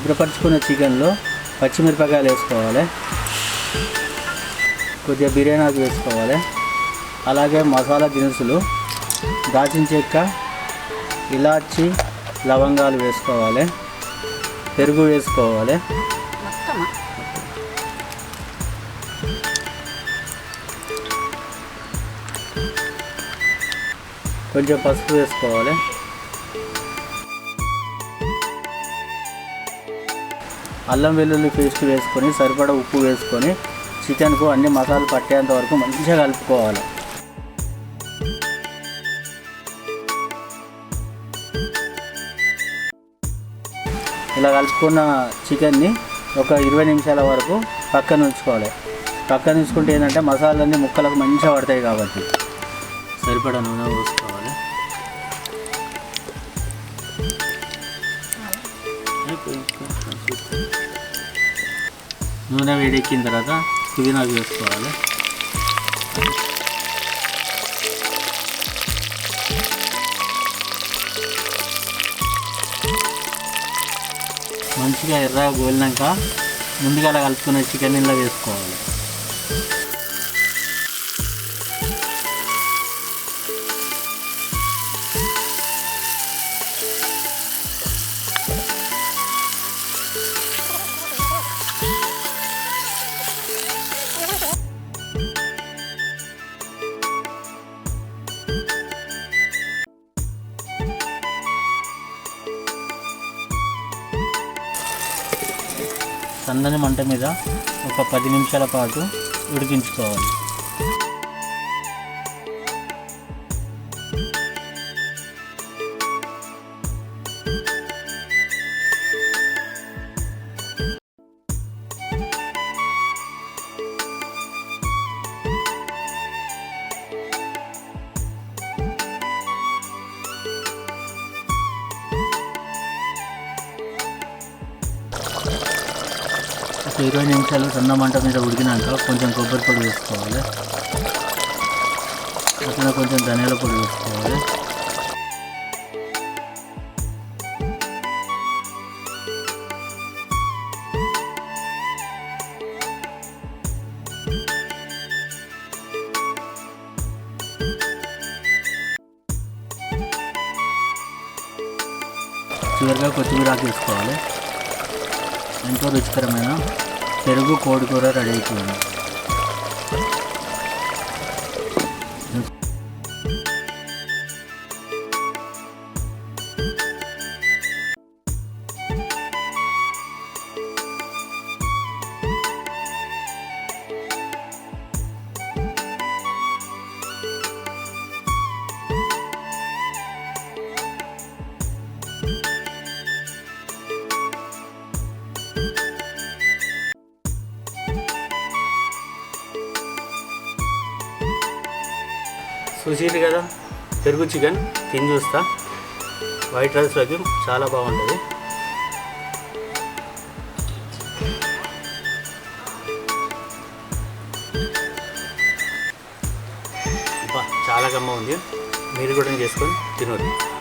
శుభ్రపరచుకున్న చికెన్లో పచ్చిమిరపకాయలు వేసుకోవాలి. కొద్దిగా బిర్యానీ ఆకు వేసుకోవాలి. అలాగే మసాలా దినుసులు దాచిన చెక్క ఇలాచి లవంగాలు వేసుకోవాలి. పెరుగు వేసుకోవాలి. కొంచెం పసుపు వేసుకోవాలి. అల్లం వెల్లుల్లి పేస్ట్ వేసుకొని సరిపడా ఉప్పు వేసుకొని చికెన్కు అన్ని మసాలాలు పట్టేంత వరకు మంచిగా కలుపుకోవాలి. ఇలా కలుపుకున్న చికెన్ని ఒక ఇరవై నిమిషాల వరకు పక్కన ఉంచుకోవాలి. పక్కన ఉంచుకుంటే ఏంటంటే మసాలాలన్నీ ముక్కలకు మంచిగా పడతాయి కాబట్టి. సరిపడా నూనె పోసుకోవాలి. నూనె వేడెక్కిన తర్వాత పుదీనా వేసుకోవాలి. మంచిగా ఎర్రగా గోలినాక ముందుగా కలుపుకునే చికెన్ ఇలా వేసుకోవాలి. సన్నని మంట మీద ఒక పది నిమిషాల పాటు ఉడికించుకోవాలి. ఇరవై నిమిషాలు సన్న మంట మీద ఉడికినాక కొంచెం కొబ్బరి పొడి వేసుకోవాలి. అట్లా కొంచెం ధనియాల పొడి వేసుకోవాలి. చివరిగా కొత్తిమీర ఆకు వేసుకోవాలి. ఎంతో రుచికరమైన పెరుగు కోడి కూర రెడీ అయిపోయింది. చూసేది కదా? పెరుగు చికెన్ తిని చూస్తా. వైట్ రైస్లోకి చాలా బాగుంటుంది. అబ్బా, చాలా గమ్మ ఉంది. మీరు కూడా చేసుకొని తినొద్దు.